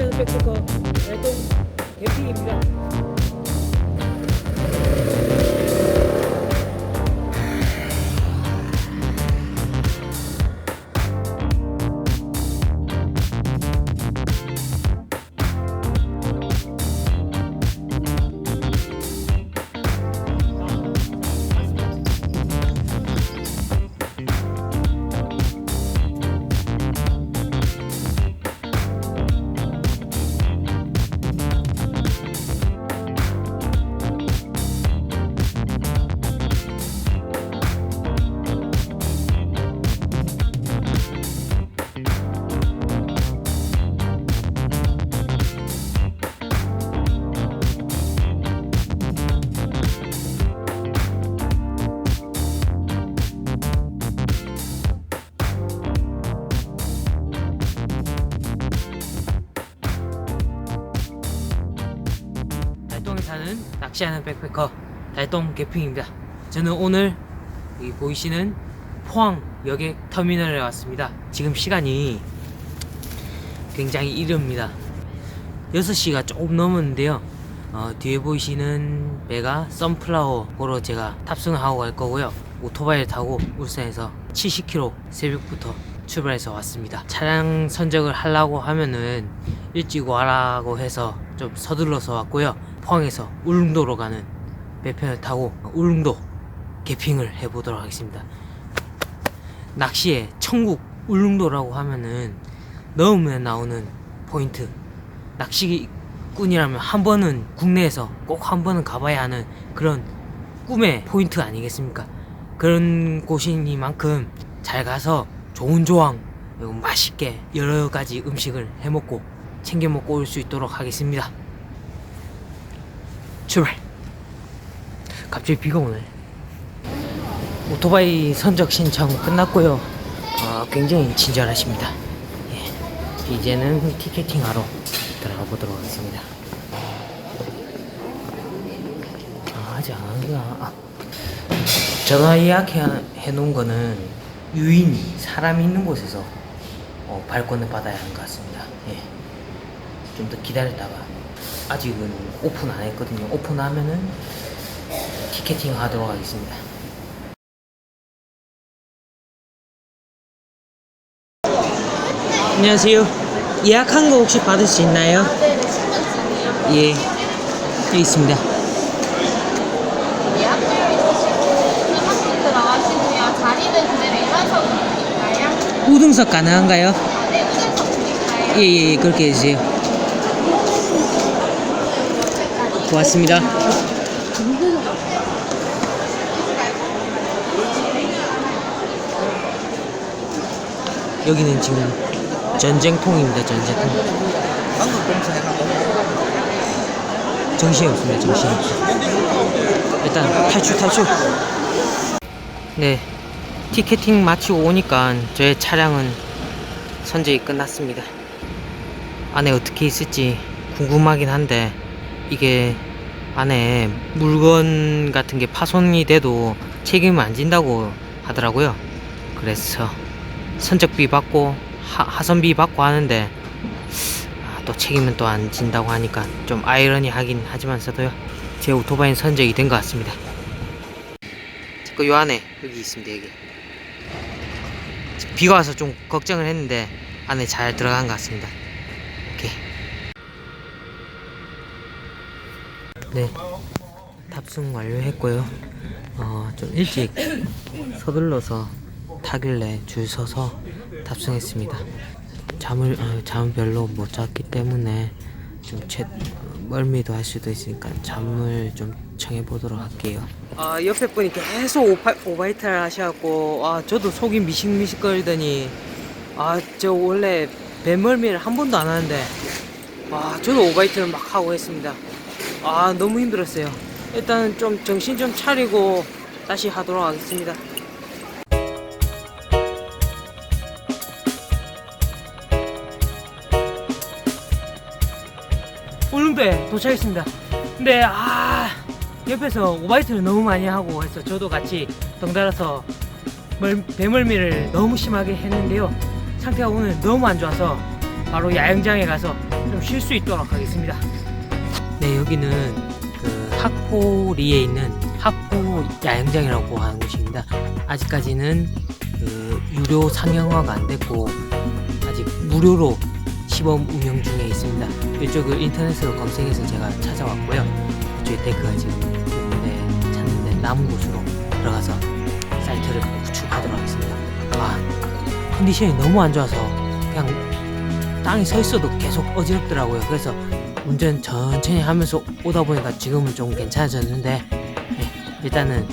스페크터 활동 대표입니다. 낚시하는 백패커 달동 개핑입니다. 저는 오늘 보이시는 포항 여객 터미널에 왔습니다. 지금 시간이 굉장히 이릅니다. 6시가 조금 넘었는데요. 어, 뒤에 보이시는 배가 선플라워로 제가 탑승을 하고 갈 거고요. 오토바이를 타고 울산에서 70km 새벽부터 출발해서 왔습니다. 차량 선적을 하려고 하면은 일찍 와라고 해서 좀 서둘러서 왔고요. 포항에서 울릉도로 가는 배편을 타고 울릉도 개핑을 해보도록 하겠습니다. 낚시의 천국 울릉도라고 하면은 넣으면 나오는 포인트 낚시꾼이라면 한 번은 국내에서 꼭 한 번은 가봐야 하는 그런 꿈의 포인트 아니겠습니까? 그런 곳이니만큼 잘 가서 좋은 조항 맛있게 여러 가지 음식을 해먹고 챙겨 먹고 올 수 있도록 하겠습니다. 출발. 갑자기 비가 오네. 오토바이 선적 신청 끝났고요. 어, 굉장히 친절하십니다. 예. 이제는 티켓팅하러 들어가 보도록 하겠습니다. 아, 아직 안 한구나. 아. 전화 예약해 놓은 거는 유인, 사람이 있는 곳에서 어, 발권을 받아야 하는 것 같습니다. 예. 좀 더 기다렸다가 아직은 오픈 안 했거든요. 오픈하면은 티켓팅 하도록 하겠습니다. 안녕하세요. 예약한 거 혹시 받을 수 있나요? 예, 여기 있습니다. 들어가시고요. 자리는 그대로 일반석으로 드릴까요? 우등석 가능한가요? 네, 우등석 드릴까요? 예, 예, 예, 그렇게 해주세요. 고맙습니다. 여기는 지금 전쟁통입니다, 전쟁통. 정신이 없습니다, 정신이 없어. 일단 탈출, 탈출. 네, 티켓팅 마치고 오니까 저의 차량은 선적이 끝났습니다. 안에 어떻게 있을지 궁금하긴 한데 이게 안에 물건 같은 게 파손이 돼도 책임을 안 진다고 하더라고요. 그래서 선적비 받고 하, 하선비 받고 하는데 아, 또 책임은 또 안 진다고 하니까 좀 아이러니하긴 하지만서도요 제 오토바이는 선적이 된 것 같습니다. 그요 안에 여기 있습니다 여기 비가 와서 좀 걱정을 했는데 안에 잘 들어간 것 같습니다. 오케이. 네, 탑승 완료했고요. 어, 좀 일찍 서둘러서 타길래 줄 서서 탑승했습니다. 잠을 어, 잠을 별로 못 잤기 때문에 좀 채, 멀미도 할 수도 있으니까 잠을 좀 청해 보도록 할게요. 아 옆에 분이 계속 오바, 오바이트를 하셔갖고 아 저도 속이 미식미식거리더니 아 저 원래 배멀미를 한 번도 안 하는데 아 저도 오바이트를 막 하고 했습니다. 아 너무 힘들었어요. 일단 좀 정신 좀 차리고 다시 하도록 하겠습니다. 울릉도에 도착했습니다. 근데 아 옆에서 오바이트를 너무 많이 하고 해서 저도 같이 덩달아서 멀, 배멀미를 너무 심하게 했는데요. 상태가 오늘 너무 안 좋아서 바로 야영장에 가서 좀 쉴 수 있도록 하겠습니다. 네 여기는 그 학포리에 있는 학포 야영장이라고 하는 곳입니다. 아직까지는 그 유료 상영화가 안 됐고 아직 무료로 시범 운영 중에 있습니다. 이쪽을 인터넷으로 검색해서 제가 찾아왔고요. 이쪽에 데크가 지금 있는데 찾는데 남은 곳으로 들어가서 사이트를 구축하도록 하겠습니다. 아 컨디션이 너무 안 좋아서 그냥 땅에 서 있어도 계속 어지럽더라고요. 그래서 운전 천천히 하면서 오다 보니까 지금은 좀 괜찮아졌는데 네, 일단은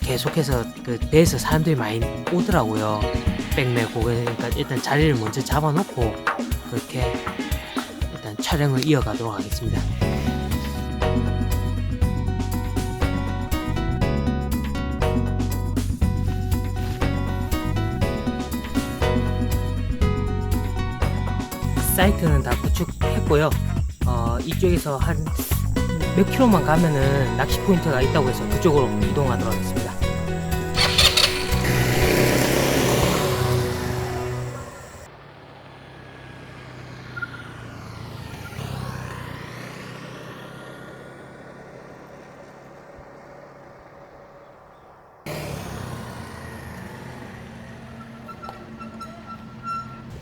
계속해서 그 배에서 사람들이 많이 오더라고요. 백 메고 그러니까 일단 자리를 먼저 잡아놓고 그렇게 일단 촬영을 이어가도록 하겠습니다. 사이트는 다 구축했고요. 어, 이쪽에서 한 몇 킬로만 가면은 낚시 포인트가 있다고 해서 그쪽으로 이동하도록 하겠습니다.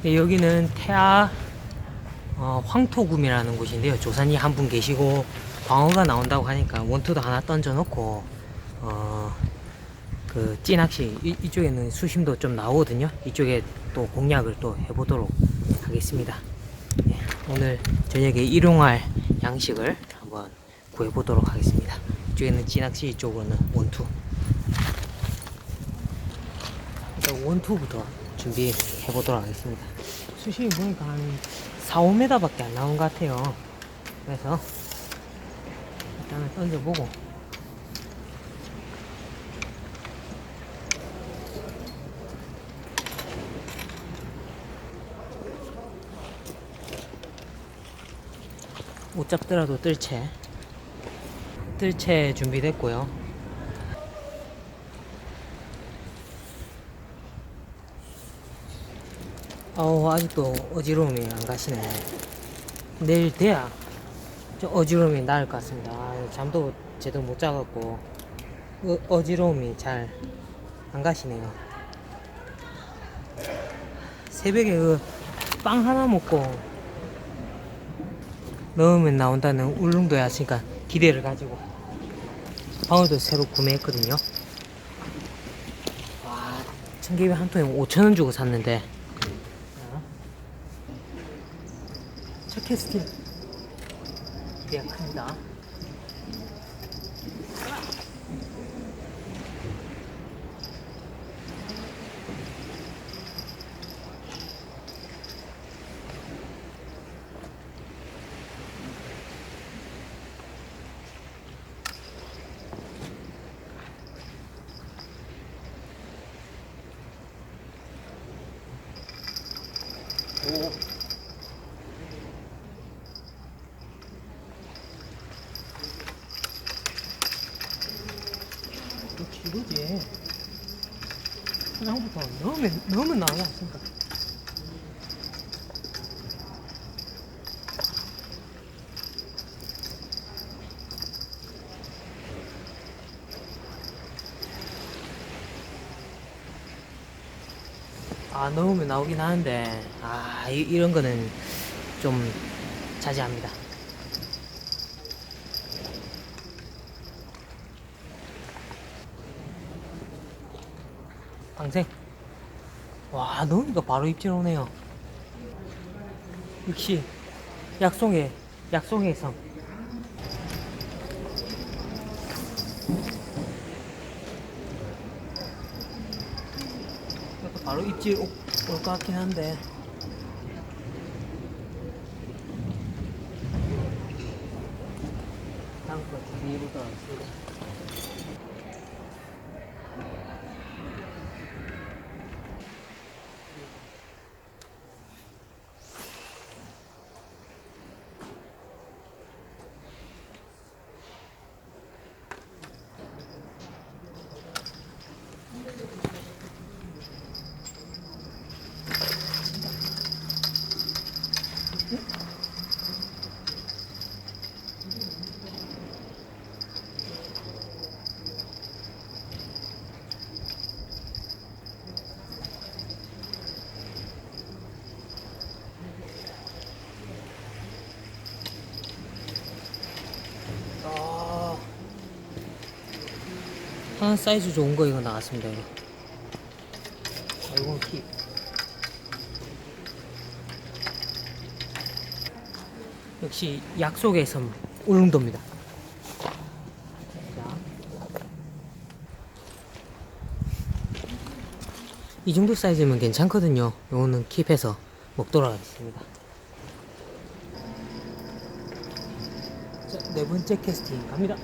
네, 여기는 태아 어, 황토구미라는 곳인데요. 조사님 한 분 계시고 광어가 나온다고 하니까 원투도 하나 던져놓고 어, 그 찌낚시 이, 이쪽에는 수심도 좀 나오거든요. 이쪽에 또 공략을 또 해보도록 하겠습니다. 네, 오늘 저녁에 일용할 양식을 한번 구해보도록 하겠습니다. 이쪽에는 찌낚시 이쪽으로는 원투. 일단 원투부터 준비해 보도록 하겠습니다. 수심이 보니까 한 4, 5m 밖에 안 나온 것 같아요. 그래서 일단은 던져보고 못 잡더라도 뜰채 뜰채 준비됐고요. 어우 아직도 어지러움이 안 가시네. 내일 돼야 좀 어지러움이 나을 것 같습니다. 아, 잠도 제대로 못 자갖고 어, 어지러움이 잘 안 가시네요. 새벽에 그 빵 하나 먹고 넣으면 나온다는 울릉도였으니까 기대를 가지고 방어도 새로 구매했거든요. 와 청개비 한 통에 5천원 주고 샀는데 첫 캐스팅 기대가 큽니다. 오. 역시 이거지. 그냥부터 넣으면, 넣으면 나오지 않습니까? 아, 넣으면 나오긴 하는데, 아, 이, 이런 거는 좀 자제합니다. 방생. 와, 넣으니까 바로 입질 오네요. 역시, 약송의, 약송의 성. 이것도 바로 입질 올 것 같긴 한데. 아, 하나 사이즈 좋은 거 이거 나왔습니다. 이거. 아, 이건 키. 역시 약속의 섬 울릉도입니다. 자. 이 정도 사이즈면 괜찮거든요. 요거는 킵해서 먹도록 하겠습니다. 자, 네 번째 캐스팅 갑니다.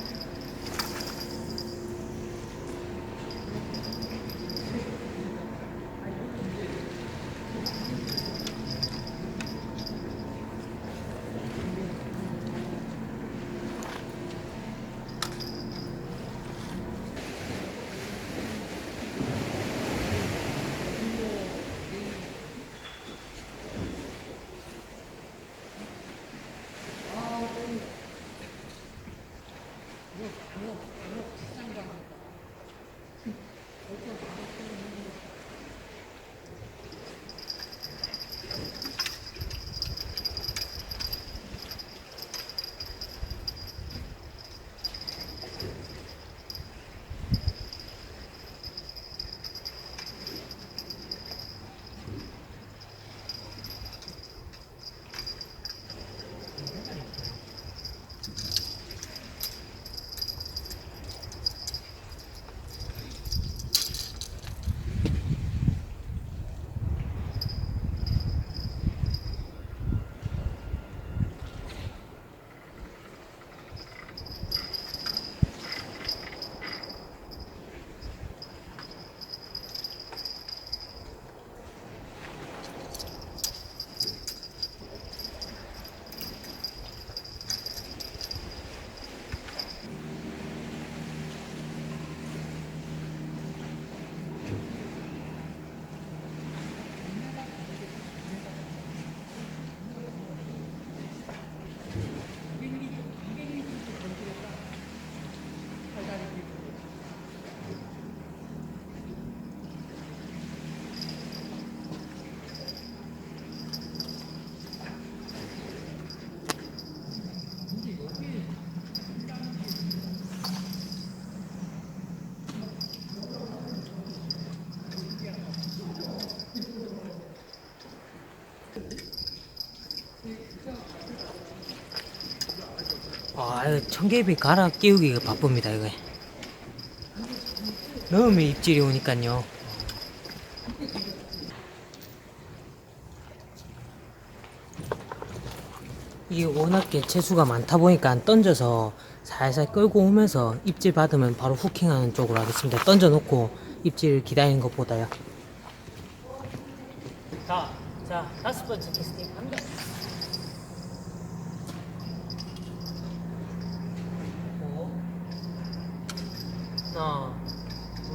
청개비 갈아 끼우기가 바쁩니다, 이거. 넣으면 입질이 오니까요. 이게 워낙 개체수가 많다 보니까 던져서 살살 끌고 오면서 입질 받으면 바로 후킹하는 쪽으로 하겠습니다. 던져 놓고 입질 기다리는 것보다요. 자, 자, 다섯 번째 캐스팅 갑니다. 오. 하나, 둘,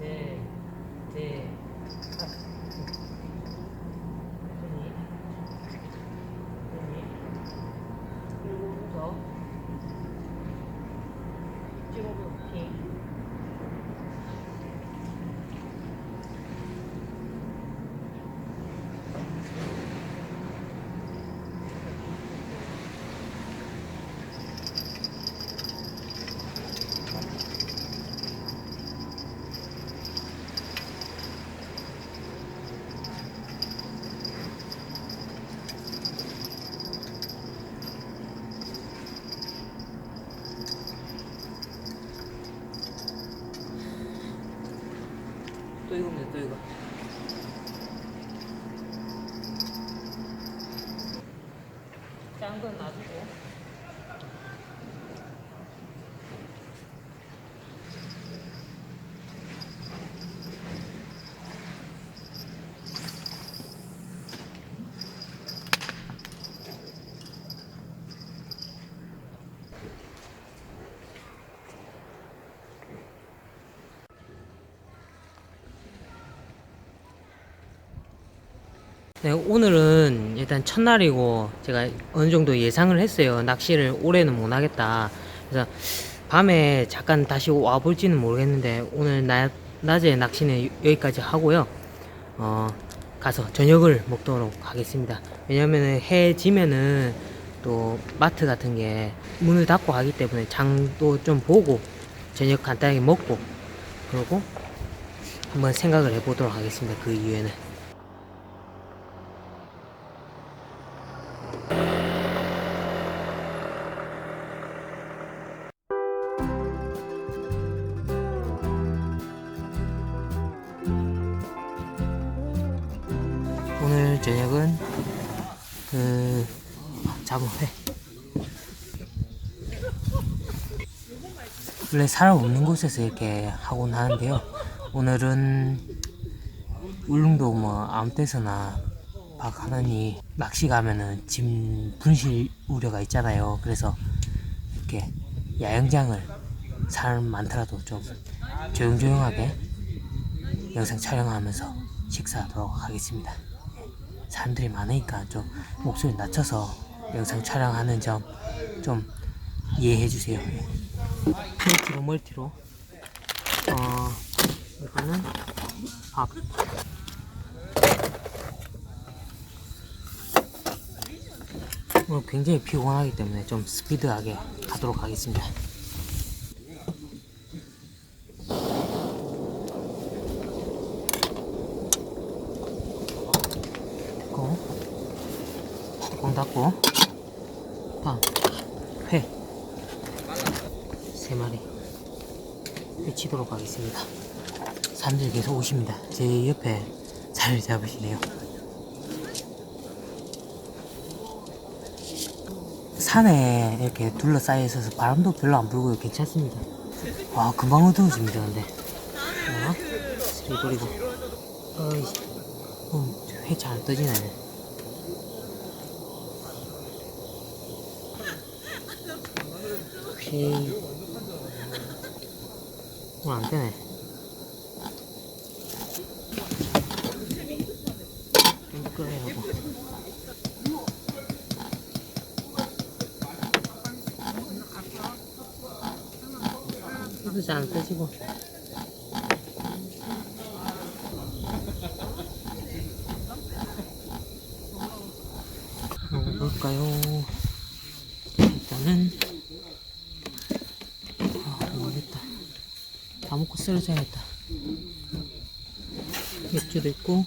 넷, 넷, 다. 여기, 여기, 그리고 더. 찍어도 핑. 또 이겁니다, 또 이거. 짠건 놔두고. 네, 오늘은 일단 첫날이고 제가 어느 정도 예상을 했어요. 낚시를 올해는 못 하겠다. 그래서 밤에 잠깐 다시 와 볼지는 모르겠는데 오늘 나, 낮에 낚시는 여기까지 하고요. 어, 가서 저녁을 먹도록 하겠습니다. 왜냐면은 해 지면은 또 마트 같은 게 문을 닫고 하기 때문에 장도 좀 보고 저녁 간단하게 먹고 그러고 한번 생각을 해보도록 하겠습니다. 그 이후에는. 사람 없는 곳에서 이렇게 하곤 하는데요 오늘은 울릉도 뭐 아무 데서나 박 하느니 낚시 가면은 짐 분실 우려가 있잖아요 그래서 이렇게 야영장을 사람 많더라도 좀 조용조용하게 영상 촬영하면서 식사하도록 하겠습니다. 사람들이 많으니까 좀 목소리 낮춰서 영상 촬영하는 점 좀 이해해 주세요. 멀티로 멀티로. 어 이거는 밥. 오늘 굉장히 피곤하기 때문에 좀 스피드하게 가도록 하겠습니다. 닫고 뚜껑 닫고 다음 회 세 마리 해치도록 하겠습니다. 사람들이 계속 오십니다. 제 옆에 자리 잡으시네요. 산에 이렇게 둘러싸여 있어서 바람도 별로 안 불고요. 괜찮습니다. 와, 금방 어두워집니다, 근데. 자, 쓰레기 버리고. 어이, 음, 회잘 떠지네. 혹시, 오 늘안 되네. 이거 잘안 떠지고. 먹어볼까요? 일단은 아 모르겠다 다 먹고 쓰러져야겠다. 맥주도 있고.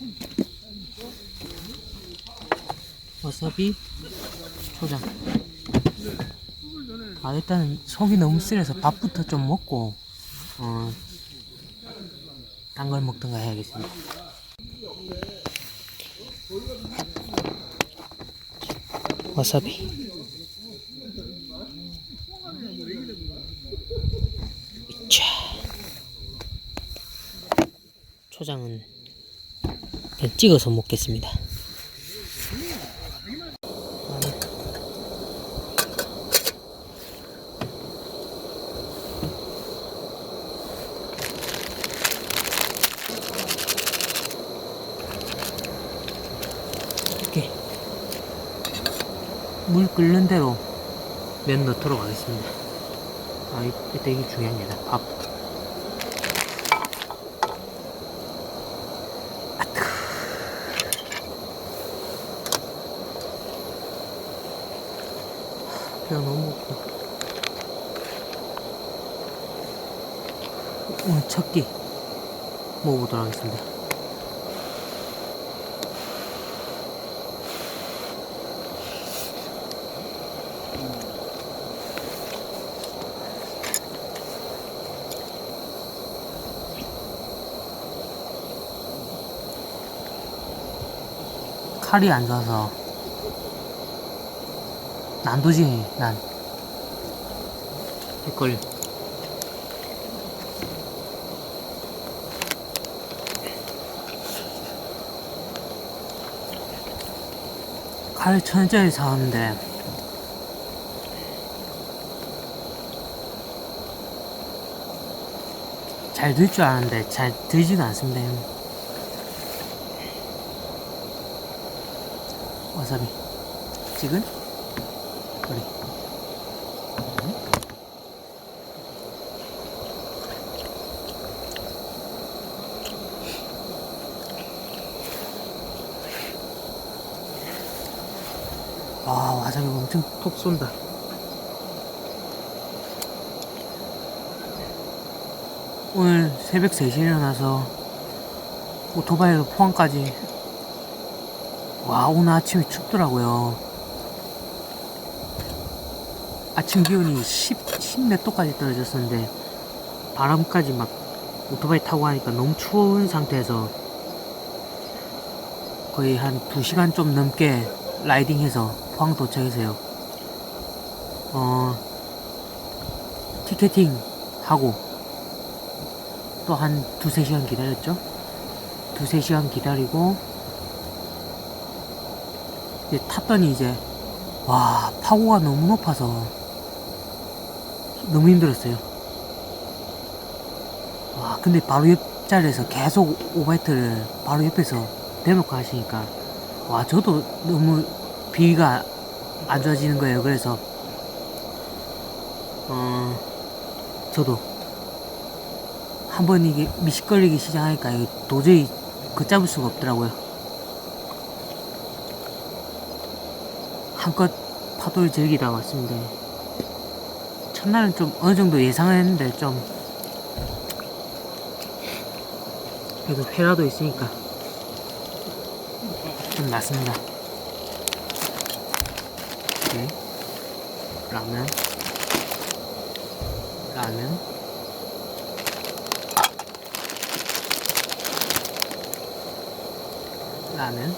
와사비 초장. 아 일단은 속이 너무 쓰려서 밥부터 좀 먹고 어 딴 걸 먹던가 해야겠습니다. 와사비 초장은 찍어서 먹겠습니다 이렇게 물 끓는 대로 면 넣도록 하겠습니다. 아, 이- 이때 이게 중요합니다. 밥. 배가 너무. 오늘 첫끼 먹어보도록 하겠습니다. 칼이 안 좋아서 난도지 난. 이걸. 칼 천원짜리 사왔는데. 잘 들 줄 아는데 잘 들지도 않습니다 와사비. 지금 머리 와 와사비 엄청 톡 쏜다. 오늘 새벽 3시에 일어나서 오토바이로 포항까지 와 오늘 아침에 춥더라고요. 아침 기온이 10, 10몇 도까지 떨어졌었는데 바람까지 막 오토바이 타고 하니까 너무 추운 상태에서 거의 한 2시간 좀 넘게 라이딩해서 포항 도착해서요 어 티켓팅 하고 또 한 두세 시간 기다렸죠 두세 시간 기다리고 이제 탔더니 이제 와 파고가 너무 높아서 너무 힘들었어요. 와 근데 바로 옆자리에서 계속 오바이트를 바로 옆에서 대놓고 하시니까 와 저도 너무 비위가 안 좋아지는 거예요. 그래서 어, 저도 한 번 이게 미식거리기 시작하니까 이게 도저히 걷잡을 수가 없더라고요. 한껏 파도를 즐기다 왔습니다. 첫날은 좀 어느 정도 예상을 했는데 좀 그래도 회라도 있으니까 좀 낫습니다. 오케이. 라면 라면 라면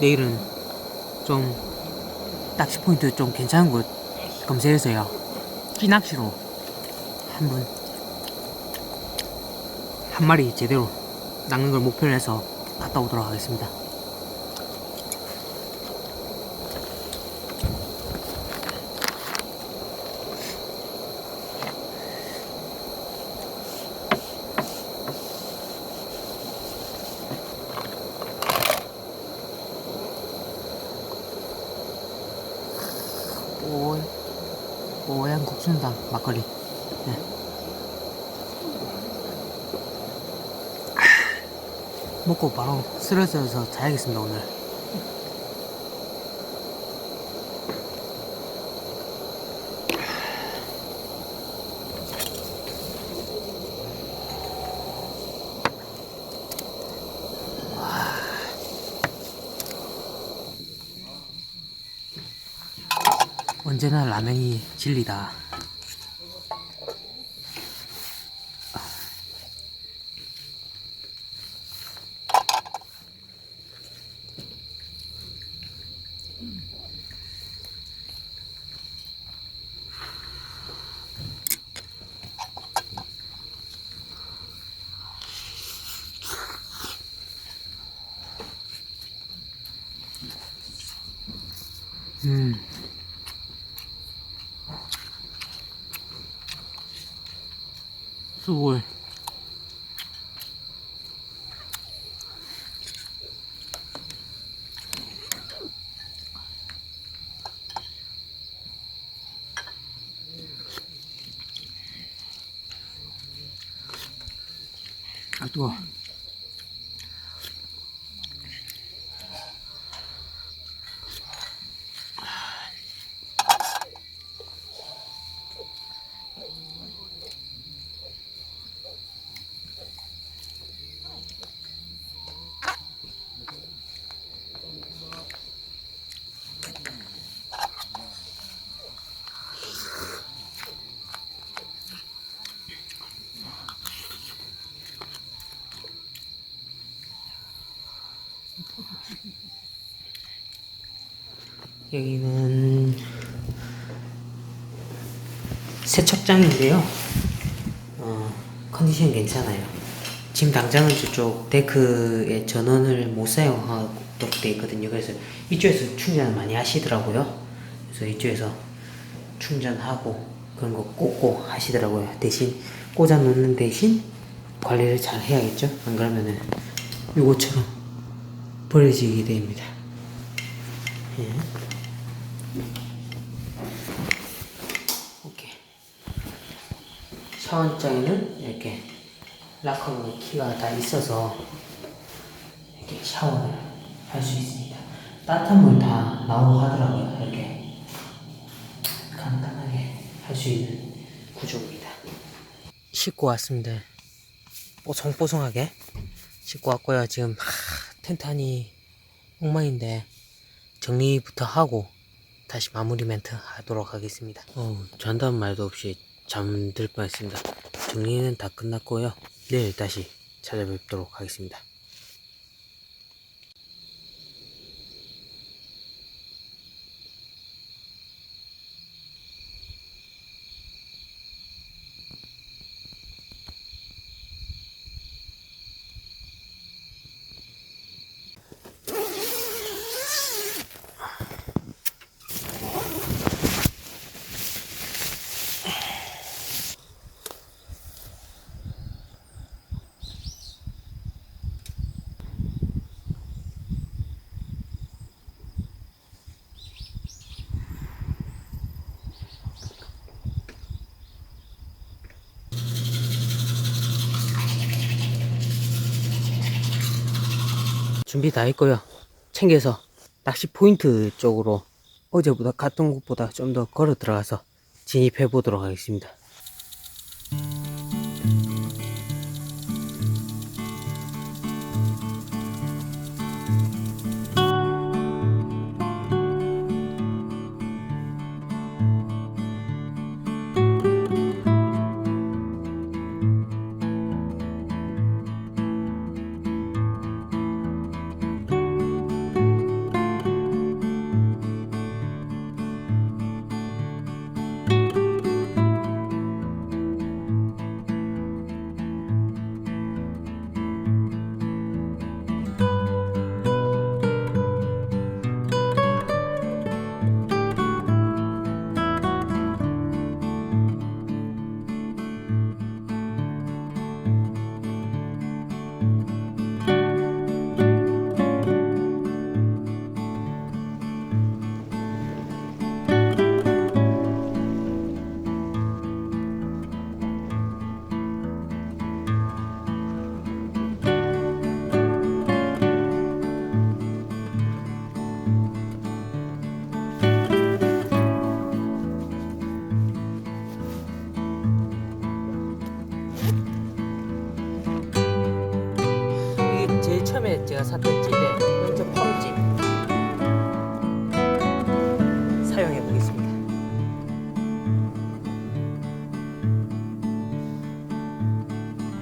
내일은 좀 낚시 포인트 좀 괜찮은 곳 검색해서요. 끼낚시로 한번 한 마리 제대로 낚는 걸 목표로 해서 갔다 오도록 하겠습니다 뽀 뽀얀 국순당 막걸리. 네. 먹고 바로 쓰러져서 자야겠습니다 오늘. 언제나 라면이 진리다 음 수골 아 뜨거 여기는 세척장인데요. 어, 컨디션 괜찮아요. 지금 당장은 저쪽 데크에 전원을 못 사용하도록 되어 있거든요. 그래서 이쪽에서 충전을 많이 하시더라고요. 그래서 이쪽에서 충전하고 그런 거 꽂고 하시더라고요. 대신 꽂아 놓는 대신 관리를 잘 해야겠죠. 안 그러면은 요거처럼 버려지게 됩니다. 예. 오케이. 샤워장에는 이렇게 락커 키가 다 있어서 이렇게 샤워를 할 수 있습니다. 따뜻한 물 다 나오고 하더라고요. 이렇게 간단하게 할 수 있는 구조입니다. 씻고 왔습니다. 뽀송뽀송하게 씻고 왔고요. 지금 하, 텐트 안이 엉망인데 정리부터 하고 다시 마무리 멘트 하도록 하겠습니다. 어, 잔다는 말도 없이 잠들 뻔했습니다. 정리는 다 끝났고요. 내일 다시 찾아뵙도록 하겠습니다. 준비 다 했고요. 챙겨서 낚시 포인트 쪽으로 어제보다 갔던 곳보다 좀 더 걸어 들어가서 진입해 보도록 하겠습니다. 찌대 먼저 펌찌 사용해 보겠습니다.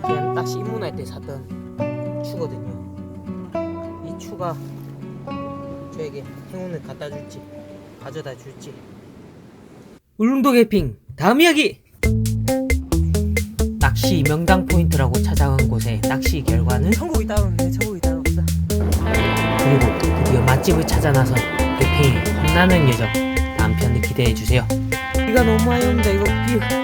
그냥 낚시 입문할 때 샀던 추거든요. 이 추가 저에게 행운을 갖다 줄지 가져다 줄지. 울릉도 개핑 다음 이야기. 낚시 명당 포인트라고 찾아간 곳의 낚시 결과는 천국이 따로 없네. 천국이 드디어 맛집을 찾아 나선 대핑이 혼나는 여정 다음 편을 기대해 주세요. 비가 너무 많이 온다 이거 비